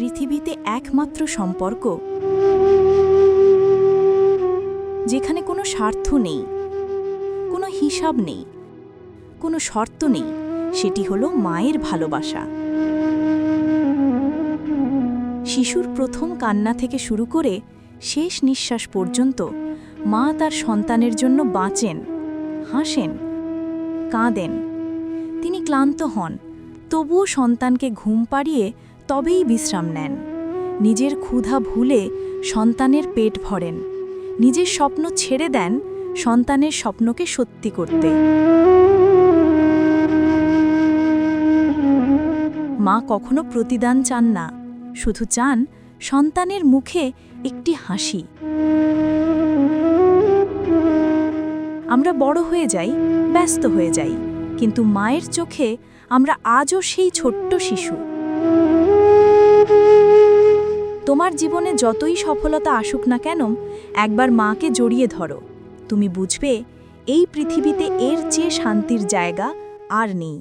পৃথিবীতে একমাত্র সম্পর্ক, যেখানে কোনো স্বার্থ নেই, কোনো হিসাব নেই, কোনো শর্ত নেই, সেটি হলো মায়ের ভালোবাসা। শিশুর প্রথম কান্না থেকে শুরু করে শেষ নিঃশ্বাস পর্যন্ত মা তার সন্তানের জন্য বাঁচেন, হাসেন, কাঁদেন। তিনি ক্লান্ত হন, তবুও সন্তানকে ঘুম পাড়িয়ে তবেই বিশ্রাম নেন। নিজের ক্ষুধা ভুলে সন্তানের পেট ভরেন। নিজের স্বপ্ন ছেড়ে দেন সন্তানের স্বপ্নকে সত্যি করতে। মা কখনো প্রতিদান চান না, শুধু চান সন্তানের মুখে একটি হাসি। আমরা বড় হয়ে যাই, ব্যস্ত হয়ে যাই, কিন্তু মায়ের চোখে আমরা আজও সেই ছোট্ট শিশু। তোমার জীবনে যতই সফলতা আসুক না কেন, একবার মাকে জড়িয়ে ধরো। তুমি বুঝবে, এই পৃথিবীতে এর চেয়ে শান্তির জায়গা আর নেই।